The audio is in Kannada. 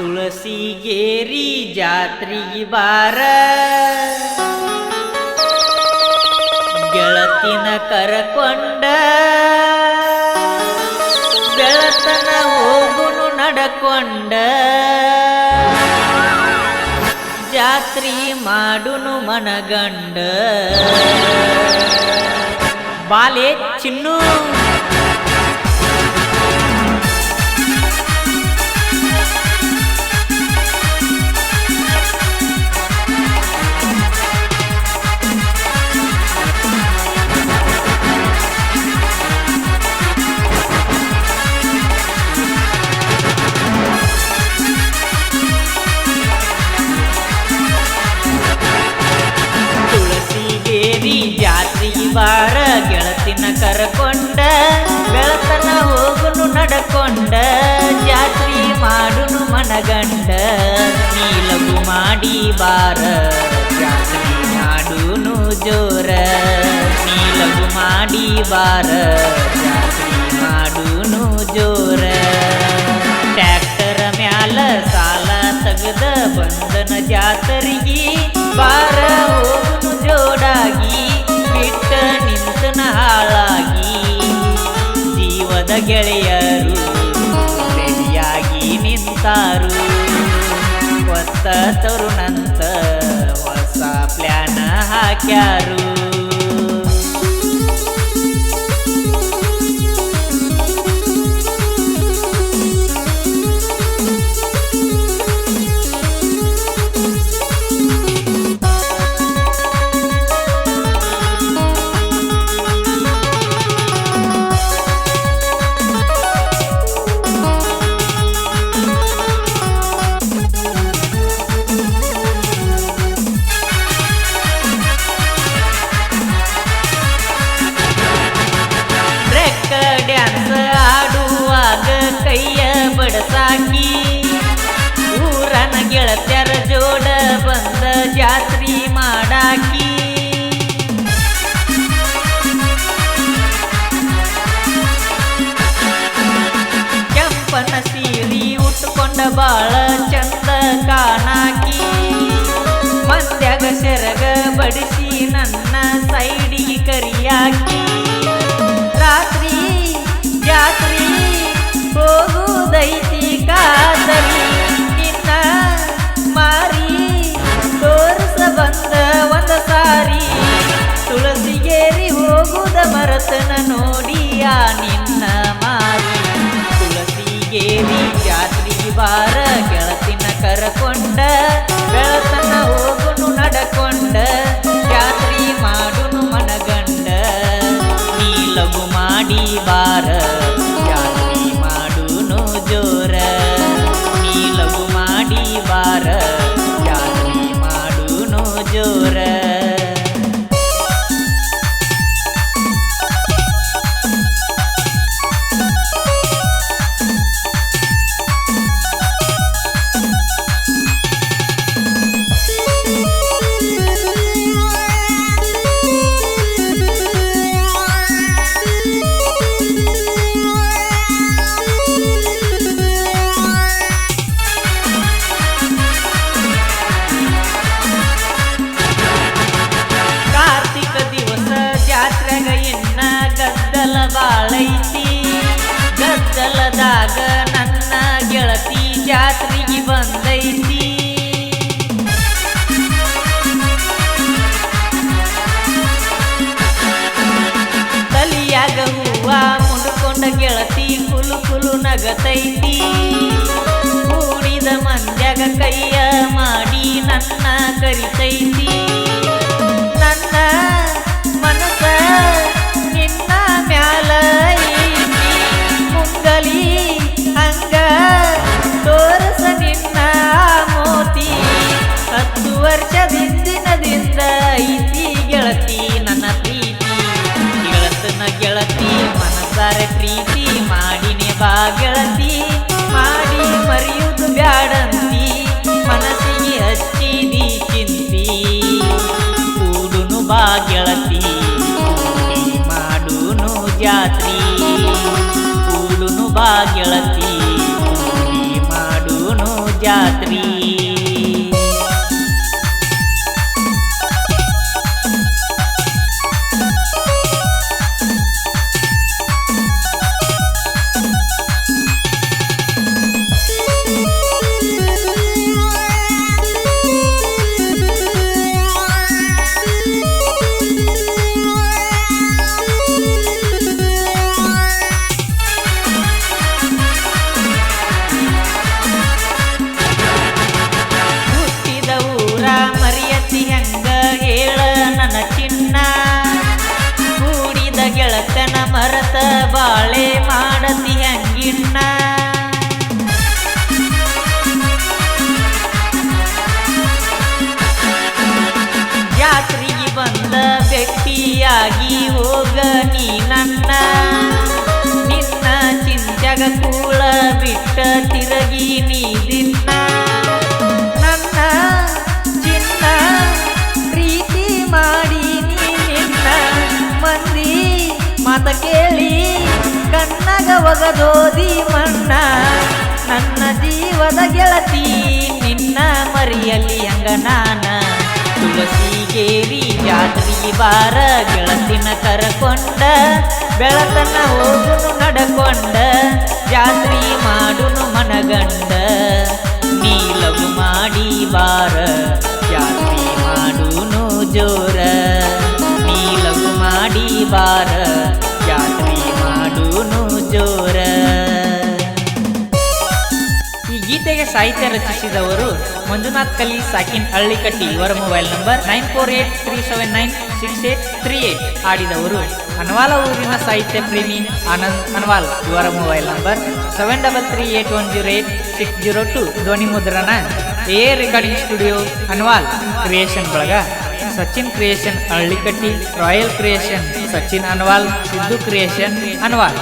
ತುಳಸಿಗೇರಿ ಜಾತ್ರಿ ಬಾರ. ಗೆಳತಿನ ಕರಕೊಂಡ. ಬೆಳತನ ಹೋಗುನು ನಡಕೊಂಡ. ಜಾತ್ರಿ ಮಾಡುನು ಮನಗಂಡ. ಬಾಲೆ ಚಿನ್ನು. ಗೆಳತಿನ ಕರಕೊಂಡ, ಬೆಳತನ ಹೋಗುನು ನಡಕೊಂಡ, ಜಾತ್ರಿ ಮಾಡುನು ಮನಗಂಡ. ನೀಲಗು ಮಾಡಿ ಬಾರ, ಜಾತ್ರಿ ಮಾಡುನು ಜೋರ. ನೀಲಗು ಮಾಡಿ ಬಾರ, ಜಾತ್ರಿ ಮಾಡುನು ಜೋರ. ಟ್ಯಾಕ್ಟರ್ ಮ್ಯಾಲ ಸಾಲ ತೆಗೆದ ಬಂದನ ಜಾತರಿಗಿ ತರುಣಂತ ಹೊಸ ಪ್ಲಾನ್ ಹಾಕ್ಯಾರು. ಬಡಸಾಕಿ ಊರನ ಗೆಳತ್ಯರ ಜೋಡ ಬಂದ ಜಾತ್ರಿ ಮಾಡಾಕಿ. ಕೆಂಪನ ಸೀರಿ ಉಟ್ಕೊಂಡ ಬಾಳ ಚಂದ ಕಾಣಾಕಿ. ಮಂದ್ಯಾಗ ಸೆರಗ ಬಡಿಸಿ ನನ್ನ ಸೈಡಿಗೆ ಕರಿಯಾಕಿ. ಲಘು ಮಾಡಿ ಗೆಳತಿ ಕುಲು ಕುಲು ನಗತೈತಿ. ಕೂಡಿದ ಮಂದ್ಯಾಗ ಕೈಯ ಮಾಡಿ తిరగి నీ ನನ್ನ ಚಿನ್ನ ಪ್ರೀತಿ ಮಾಡಿ ನೀ ಮಂದಿ ಮಾತ ಕೇಳಿ ಕಣ್ಣಗ ಒಗದೋದಿ ಮಣ್ಣ, ನನ್ನ ಜೀವದ ಗೆಳತಿ ನಿನ್ನ ಮರಿಯಲಿ ಅಂಗ ನಾನ. ತುಳಸಿಗೇರಿ ಜಾತ್ರಿ ಬಾರ ಗೆಳತಿನ ಕರಕೊಂಡ, ಬೆಳತನ ಹೋಗುನು ನಡಕೊಂಡ, ಜಾತ್ರಿ ಮಾಡ ಮನಗಂಡ ನೀಲವು ಮಾಡಿ ಬಾರ ಜಾತ್ರಿ ಮಾಡುನು ಜೋರ. ನೀಲವು ಮಾಡಿ ಬಾರ ಜಾತ್ರಿ ಮಾಡುನು ಜೋರ. ಗೀತೆಗೆ ಸಾಹಿತ್ಯ ರಚಿಸಿದವರು ಮಂಜುನಾಥ್ ಕಲಿ, ಸಾಕಿನ್ ಹಳ್ಳಿಕಟ್ಟಿ. ಇವರ mobile number nine four eight three seven nine six eight three eight ಆಡಿದವರು ಅನ್ವಾಲ ಊರಿನ ಸಾಹಿತ್ಯ ಪ್ರೇಮಿ ಆನಂದ್ ಅನ್ವಾಲ್. ಇವರ mobile number seven double three eight one zero eight six zero two. ಧ್ವನಿ ಮುದ್ರಣ A recording studio, Anwal. Creation ಬಳಗ Sachin creation Hallikatti, royal creation Sachin Anwal, Siddu creation Anwal.